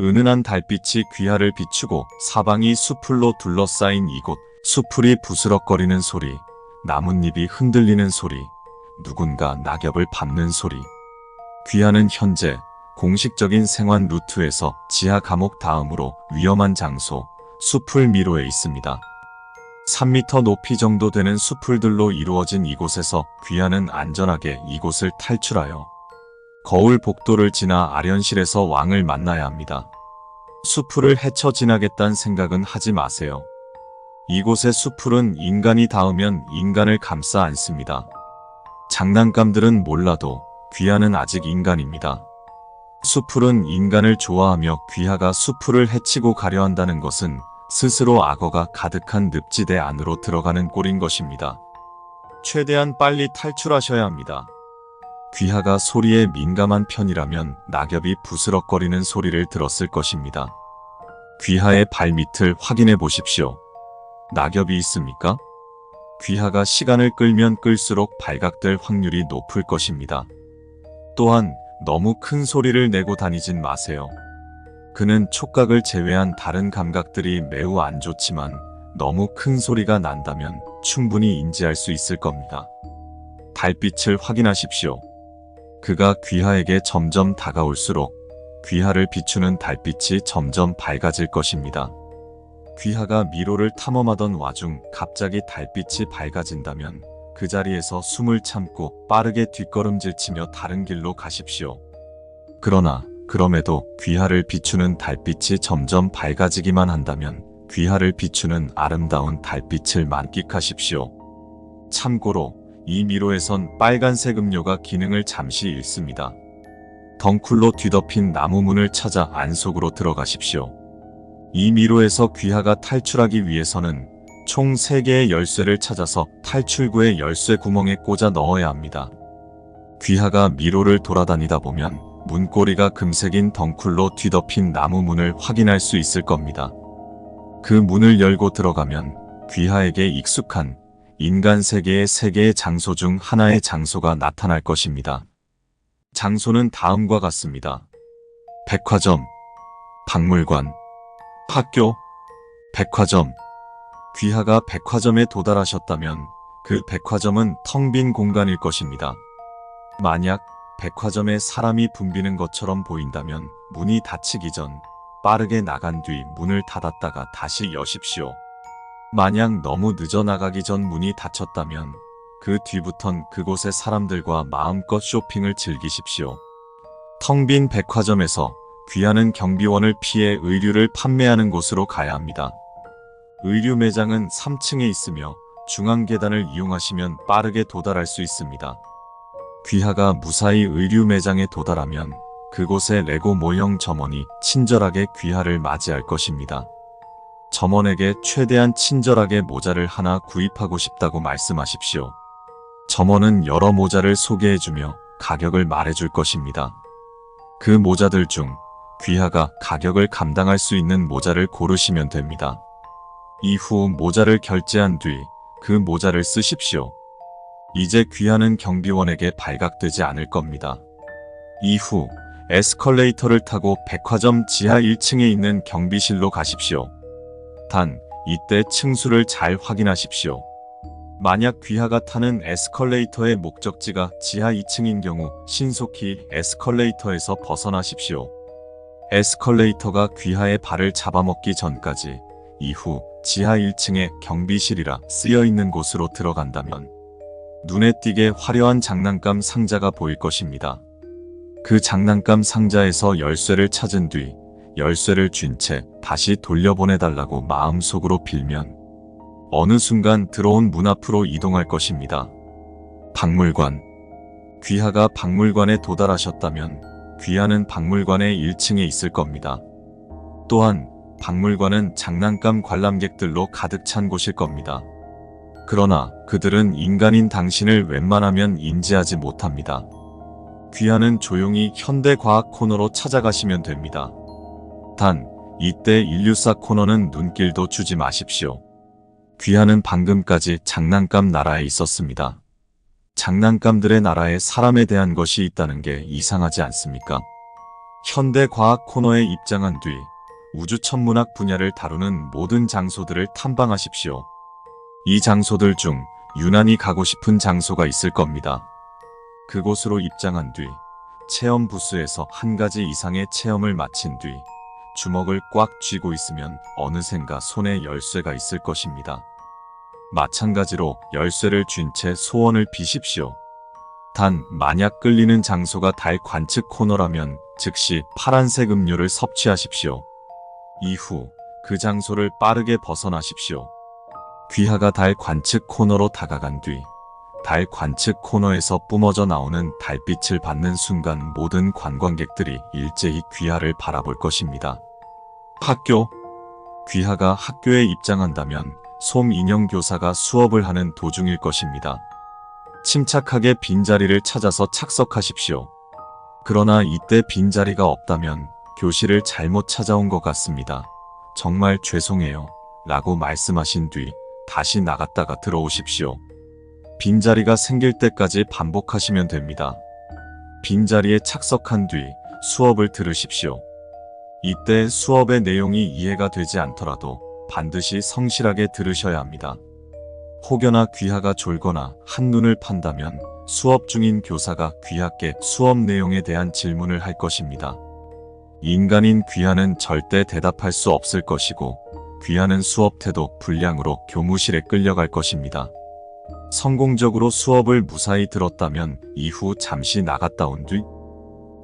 은은한 달빛이 귀하를 비추고 사방이 수풀로 둘러싸인 이곳, 수풀이 부스럭거리는 소리, 나뭇잎이 흔들리는 소리, 누군가 낙엽을 밟는 소리. 귀하는 현재 공식적인 생활 루트에서 지하 감옥 다음으로 위험한 장소, 수풀 미로에 있습니다. 3m 높이 정도 되는 수풀들로 이루어진 이곳에서 귀하는 안전하게 이곳을 탈출하여 거울 복도를 지나 아련실에서 왕을 만나야 합니다. 수풀을 헤쳐 지나겠다는 생각은 하지 마세요. 이곳의 수풀은 인간이 닿으면 인간을 감싸 안습니다. 장난감들은 몰라도 귀하는 아직 인간입니다. 수풀은 인간을 좋아하며 귀하가 수풀을 헤치고 가려 한다는 것은 스스로 악어가 가득한 늪지대 안으로 들어가는 꼴인 것입니다. 최대한 빨리 탈출하셔야 합니다. 귀하가 소리에 민감한 편이라면 낙엽이 부스럭거리는 소리를 들었을 것입니다. 귀하의 발밑을 확인해 보십시오. 낙엽이 있습니까? 귀하가 시간을 끌면 끌수록 발각될 확률이 높을 것입니다. 또한 너무 큰 소리를 내고 다니진 마세요. 그는 촉각을 제외한 다른 감각들이 매우 안 좋지만 너무 큰 소리가 난다면 충분히 인지할 수 있을 겁니다. 달빛을 확인하십시오. 그가 귀하에게 점점 다가올수록 귀하를 비추는 달빛이 점점 밝아질 것입니다. 귀하가 미로를 탐험하던 와중 갑자기 달빛이 밝아진다면 그 자리에서 숨을 참고 빠르게 뒷걸음질 치며 다른 길로 가십시오. 그러나 그럼에도 귀하를 비추는 달빛이 점점 밝아지기만 한다면 귀하를 비추는 아름다운 달빛을 만끽하십시오. 참고로 이 미로에선 빨간색 음료가 기능을 잠시 잃습니다. 덩쿨로 뒤덮인 나무 문을 찾아 안속으로 들어가십시오. 이 미로에서 귀하가 탈출하기 위해서는 총 3개의 열쇠를 찾아서 탈출구의 열쇠 구멍에 꽂아 넣어야 합니다. 귀하가 미로를 돌아다니다 보면 문고리가 금색인 덩쿨로 뒤덮인 나무 문을 확인할 수 있을 겁니다. 그 문을 열고 들어가면 귀하에게 익숙한 인간 세계의 세 개의 장소 중 하나의 장소가 나타날 것입니다. 장소는 다음과 같습니다. 백화점, 박물관, 학교, 백화점. 귀하가 백화점에 도달하셨다면 그 백화점은 텅 빈 공간일 것입니다. 만약 백화점에 사람이 붐비는 것처럼 보인다면 문이 닫히기 전 빠르게 나간 뒤 문을 닫았다가 다시 여십시오. 만약 너무 늦어 나가기 전 문이 닫혔다면 그 뒤부턴 그곳의 사람들과 마음껏 쇼핑을 즐기십시오. 텅 빈 백화점에서 귀하는 경비원을 피해 의류를 판매하는 곳으로 가야 합니다. 의류 매장은 3층에 있으며 중앙 계단을 이용하시면 빠르게 도달할 수 있습니다. 귀하가 무사히 의류 매장에 도달하면 그곳의 레고 모형 점원이 친절하게 귀하를 맞이할 것입니다. 점원에게 최대한 친절하게 모자를 하나 구입하고 싶다고 말씀하십시오. 점원은 여러 모자를 소개해주며 가격을 말해줄 것입니다. 그 모자들 중 귀하가 가격을 감당할 수 있는 모자를 고르시면 됩니다. 이후 모자를 결제한 뒤 그 모자를 쓰십시오. 이제 귀하는 경비원에게 발각되지 않을 겁니다. 이후 에스컬레이터를 타고 백화점 지하 1층에 있는 경비실로 가십시오. 단, 이때 층수를 잘 확인하십시오. 만약 귀하가 타는 에스컬레이터의 목적지가 지하 2층인 경우 신속히 에스컬레이터에서 벗어나십시오. 에스컬레이터가 귀하의 발을 잡아먹기 전까지 이후 지하 1층에 경비실이라 쓰여 있는 곳으로 들어간다면 눈에 띄게 화려한 장난감 상자가 보일 것입니다. 그 장난감 상자에서 열쇠를 찾은 뒤 열쇠를 쥔 채 다시 돌려보내달라고 마음속으로 빌면 어느 순간 들어온 문 앞으로 이동할 것입니다. 박물관. 귀하가 박물관에 도달하셨다면 귀하는 박물관의 1층에 있을 겁니다. 또한 박물관은 장난감 관람객들로 가득 찬 곳일 겁니다. 그러나 그들은 인간인 당신을 웬만하면 인지하지 못합니다. 귀하는 조용히 현대과학 코너로 찾아가시면 됩니다. 단, 이때 인류사 코너는 눈길도 주지 마십시오. 귀하는 방금까지 장난감 나라에 있었습니다. 장난감들의 나라에 사람에 대한 것이 있다는 게 이상하지 않습니까? 현대 과학 코너에 입장한 뒤 우주 천문학 분야를 다루는 모든 장소들을 탐방하십시오. 이 장소들 중 유난히 가고 싶은 장소가 있을 겁니다. 그곳으로 입장한 뒤 체험 부스에서 한 가지 이상의 체험을 마친 뒤 주먹을 꽉 쥐고 있으면 어느샌가 손에 열쇠가 있을 것입니다. 마찬가지로 열쇠를 쥔 채 소원을 비십시오. 단 만약 끌리는 장소가 달 관측 코너라면 즉시 파란색 음료를 섭취하십시오. 이후 그 장소를 빠르게 벗어나십시오. 귀하가 달 관측 코너로 다가간 뒤 달 관측 코너에서 뿜어져 나오는 달빛을 받는 순간 모든 관광객들이 일제히 귀하를 바라볼 것입니다. 학교 귀하가 학교에 입장한다면 솜 인형 교사가 수업을 하는 도중일 것입니다. 침착하게 빈자리를 찾아서 착석하십시오. 그러나 이때 빈자리가 없다면 교실을 잘못 찾아온 것 같습니다. 정말 죄송해요. 라고 말씀하신 뒤 다시 나갔다가 들어오십시오. 빈자리가 생길 때까지 반복하시면 됩니다. 빈자리에 착석한 뒤 수업을 들으십시오. 이때 수업의 내용이 이해가 되지 않더라도 반드시 성실하게 들으셔야 합니다. 혹여나 귀하가 졸거나 한눈을 판다면 수업 중인 교사가 귀하께 수업 내용에 대한 질문을 할 것입니다. 인간인 귀하는 절대 대답할 수 없을 것이고 귀하는 수업 태도 불량으로 교무실에 끌려갈 것입니다. 성공적으로 수업을 무사히 들었다면 이후 잠시 나갔다 온 뒤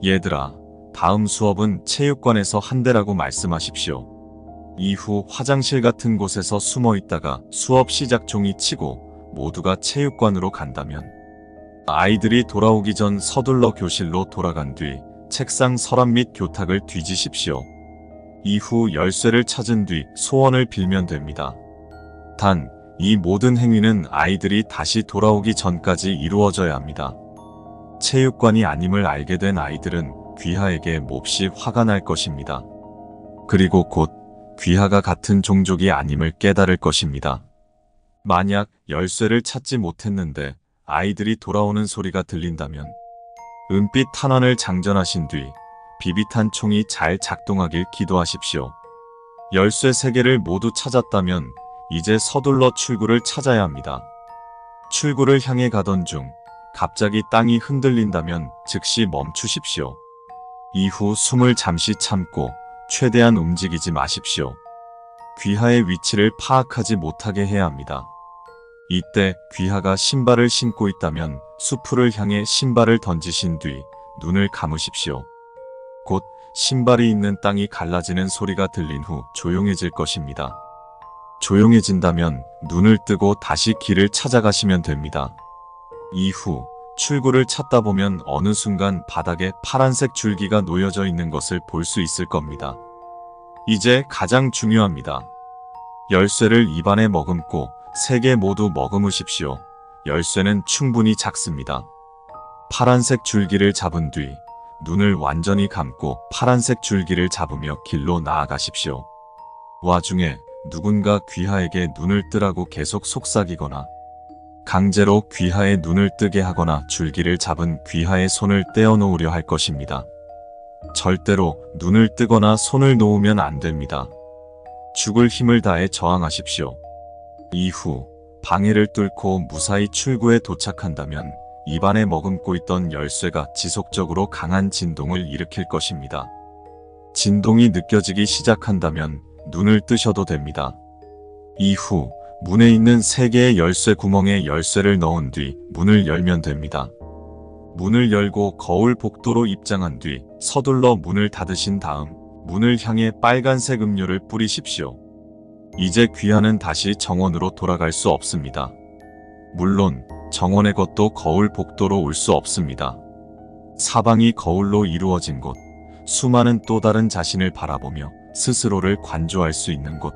얘들아 다음 수업은 체육관에서 한대라고 말씀하십시오. 이후 화장실 같은 곳에서 숨어 있다가 수업 시작 종이 치고 모두가 체육관으로 간다면 아이들이 돌아오기 전 서둘러 교실로 돌아간 뒤 책상 서랍 및 교탁을 뒤지십시오. 이후 열쇠를 찾은 뒤 소원을 빌면 됩니다. 단, 이 모든 행위는 아이들이 다시 돌아오기 전까지 이루어져야 합니다. 체육관이 아님을 알게 된 아이들은 귀하에게 몹시 화가 날 것입니다. 그리고 곧 귀하가 같은 종족이 아님을 깨달을 것입니다. 만약 열쇠를 찾지 못했는데 아이들이 돌아오는 소리가 들린다면 은빛 탄환을 장전하신 뒤 비비탄 총이 잘 작동하길 기도하십시오. 열쇠 3개를 모두 찾았다면 이제 서둘러 출구를 찾아야 합니다. 출구를 향해 가던 중 갑자기 땅이 흔들린다면 즉시 멈추십시오. 이후 숨을 잠시 참고 최대한 움직이지 마십시오. 귀하의 위치를 파악하지 못하게 해야 합니다. 이때 귀하가 신발을 신고 있다면 수풀을 향해 신발을 던지신 뒤 눈을 감으십시오. 곧 신발이 있는 땅이 갈라지는 소리가 들린 후 조용해질 것입니다. 조용해진다면 눈을 뜨고 다시 길을 찾아가시면 됩니다. 이후 출구를 찾다 보면 어느 순간 바닥에 파란색 줄기가 놓여져 있는 것을 볼 수 있을 겁니다. 이제 가장 중요합니다. 열쇠를 입안에 머금고 세 개 모두 머금으십시오. 열쇠는 충분히 작습니다. 파란색 줄기를 잡은 뒤 눈을 완전히 감고 파란색 줄기를 잡으며 길로 나아가십시오. 와중에 누군가 귀하에게 눈을 뜨라고 계속 속삭이거나 강제로 귀하의 눈을 뜨게 하거나 줄기를 잡은 귀하의 손을 떼어 놓으려 할 것입니다. 절대로 눈을 뜨거나 손을 놓으면 안 됩니다. 죽을 힘을 다해 저항하십시오. 이후 방해를 뚫고 무사히 출구에 도착한다면 입안에 머금고 있던 열쇠가 지속적으로 강한 진동을 일으킬 것입니다. 진동이 느껴지기 시작한다면 눈을 뜨셔도 됩니다. 이후 문에 있는 세 개의 열쇠 구멍에 열쇠를 넣은 뒤 문을 열면 됩니다. 문을 열고 거울 복도로 입장한 뒤 서둘러 문을 닫으신 다음 문을 향해 빨간색 음료를 뿌리십시오. 이제 귀하는 다시 정원으로 돌아갈 수 없습니다. 물론 정원의 것도 거울 복도로 올 수 없습니다. 사방이 거울로 이루어진 곳, 수많은 또 다른 자신을 바라보며 스스로를 관조할 수 있는 곳.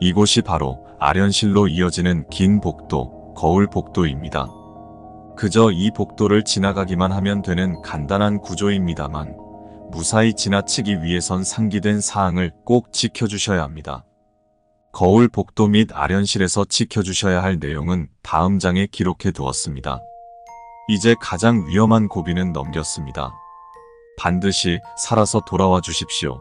이곳이 바로 아련실로 이어지는 긴 복도, 거울 복도입니다. 그저 이 복도를 지나가기만 하면 되는 간단한 구조입니다만 무사히 지나치기 위해선 상기된 사항을 꼭 지켜주셔야 합니다. 거울 복도 및 아련실에서 지켜주셔야 할 내용은 다음 장에 기록해 두었습니다. 이제 가장 위험한 고비는 넘겼습니다. 반드시 살아서 돌아와 주십시오.